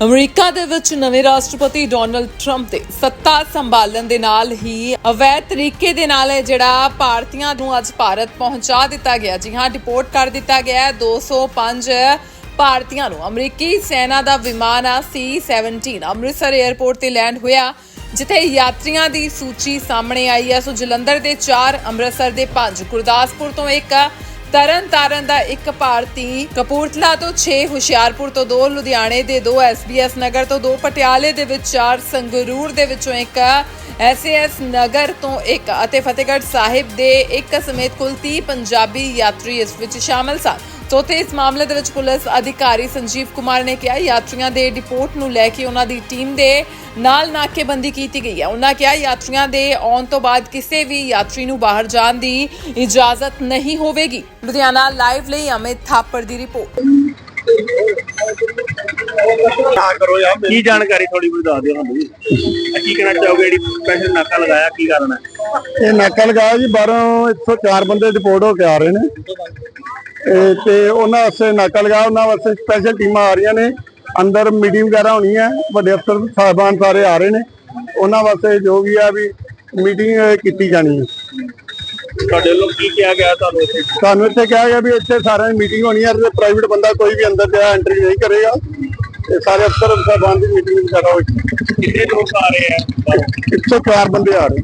America ਦੇ ਵਿੱਚ ਨਵੇਂ ਰਾਸ਼ਟਰਪਤੀ ਡੋਨਲਡ ਟਰੰਪ ਦੇ ਸੱਤਾ ਸੰਭਾਲਣ ਦੇ ਨਾਲ ਹੀ ਅਵੈਧ ਤਰੀਕੇ ਦੇ ਨਾਲ ਜਿਹੜਾ ਭਾਰਤੀਆਂ ਨੂੰ ਅੱਜ ਭਾਰਤ ਪਹੁੰਚਾ ਦਿੱਤਾ ਗਿਆ। ਜੀ ਹਾਂ, ਡਿਪੋਰਟ ਕਰ ਦਿੱਤਾ ਗਿਆ 205 ਭਾਰਤੀਆਂ ਨੂੰ ਅਮਰੀਕੀ ਸੈਨਾ ਦਾ ਵਿਮਾਨ ਆ C-17 ਅੰਮ੍ਰਿਤਸਰ 에ਅਰਪੋਰਟ ਤੇ ਲੈਂਡ ਹੋਇਆ, ਜਿੱਥੇ ਯਾਤਰੀਆਂ ਦੀ ਸੂਚੀ ਸਾਹਮਣੇ ਆਈ ਹੈ। ਸੋ ਜਲੰਧਰ ਦੇ 4 ਅੰਮ੍ਰਿਤਸਰ ਦੇ 5 ਗੁਰਦਾਸਪੁਰ ਤੋਂ ਇੱਕ ਤਰਨ ਤਾਰਨ ਦਾ ਇੱਕ ਭਾਰਤੀ ਕਪੂਰਥਲਾ ਤੋਂ 6 ਹੁਸ਼ਿਆਰਪੁਰ ਤੋਂ 2 ਲੁਧਿਆਣੇ ਦੇ 2 ਐਸਬੀਐਸ ਨਗਰ ਤੋਂ 2 ਪਟਿਆਲੇ ਦੇ ਵਿੱਚ 4 ਸੰਗਰੂਰ ਦੇ ਵਿੱਚੋਂ ਇੱਕ ਐਸਏਐਸ ਨਗਰ ਤੋਂ ਇੱਕ ਅਤੇ ਫਤਿਹਗੜ੍ਹ ਸਾਹਿਬ ਦੇ ਇੱਕ ਸਮੇਤ ਕੁੱਲ 30 ਪੰਜਾਬੀ ਯਾਤਰੀ ਇਸ ਵਿੱਚ ਸ਼ਾਮਲ ਸਨ। ਚੌਥੇ ਇਸ ਮਾਮਲੇ ਦੇ ਵਿੱਚ ਪੁਲਿਸ ਅਧਿਕਾਰੀ ਸੰਜੀਵ ਕੁਮਾਰ ਨੇ ਕਿਹਾ ਯਾਤਰੀਆਂ ਦੇ ਰਿਪੋਰਟ ਨੂੰ ਲੈ ਕੇ ਉਹਨਾਂ ਦੀ ਟੀਮ ਦੇ ਨਾਲ ਨਾਕੇਬੰਦੀ ਕੀਤੀ ਗਈ ਹੈ। ਉਹਨਾਂ ਕਿਹਾ ਯਾਤਰੀਆਂ ਦੇ ਆਉਣ ਤੋਂ ਬਾਅਦ ਕਿਸੇ ਵੀ ਯਾਤਰੀ ਨੂੰ ਬਾਹਰ ਜਾਣ ਦੀ ਇਜਾਜ਼ਤ ਨਹੀਂ ਹੋਵੇਗੀ। ਲੁਧਿਆਣਾ ਲਾਈਵ ਲਈ ਅਮਿਤ ਥਾਪੜ ਦੀ ਰਿਪੋਰਟ। ਕਰੋ ਯਾਰ ਕੀ ਜਾਣਕਾਰੀ ਥੋੜੀ ਬਹੁਤ ਦੱਸ ਦਿਓ ਸਾਨੂੰ ਕੀ ਕਹਿਣਾ ਚਾਹੋਗੇ? ਜਿਹੜੀ ਸਪੈਸ਼ਲ ਨਾਕਾ ਲਗਾਇਆ ਕੀ ਕਾਰਨ ਹੈ? ਇਹ ਨਾਕਾ ਲਗਾਇਆ ਜੀ ਬਾਹਰੋਂ 104 ਬੰਦੇ ਡਿਪੋਰਟ ਹੋ ਕੇ ਆ ਰਹੇ ਨੇ। ਤੇ ਉਹਨਾਂ ਵਾਸਤੇ ਨਾਕਾ ਲਗਾਇਆ ਉਹਨਾਂ ਵਾਸਤੇ ਸਪੈਸ਼ਲ ਟੀਮਾਂ ਆ ਰਹੀਆਂ ਨੇ। ਅੰਦਰ ਮੀਟਿੰਗ ਵਗੈਰਾ ਹੋਣੀ ਹੈ ਵੱਡੇ ਅਫਸਰ ਸਾਹਿਬਾਨ ਸਾਰੇ ਆ ਰਹੇ ਨੇ। ਉਹਨਾਂ ਵਾਸਤੇ ਜੋ ਵੀ ਆ ਵੀ ਮੀਟਿੰਗ ਕੀਤੀ ਜਾਣੀ ਹੈ। ਤੁਹਾਡੇ ਵੱਲੋਂ ਕੀ ਕਿਹਾ ਗਿਆ ਤੁਹਾਨੂੰ ਇੱਥੇ? ਸਾਨੂੰ ਇੱਥੇ ਕਿਹਾ ਗਿਆ ਵੀ ਇੱਥੇ ਸਾਰਿਆਂ ਦੀ ਮੀਟਿੰਗ ਹੋਣੀ ਹੈ ਤੇ ਪ੍ਰਾਈਵੇਟ ਬੰਦਾ ਕੋਈ ਵੀ ਅੰਦਰ ਜਾ ਐਂਟਰੀ ਨਹੀਂ ਕਰੇਗਾ। ਤੇ ਸਾਰੇ ਅਫਸਰ ਸਾਹਿਬਾਨ ਦੀ ਮੀਟਿੰਗ ਵਗੈਰਾ ਹੋਈ। ਕਿੰਨੇ ਲੋਕ ਆ ਰਹੇ ਆ? 104 ਬੰਦੇ ਆ ਰਹੇ।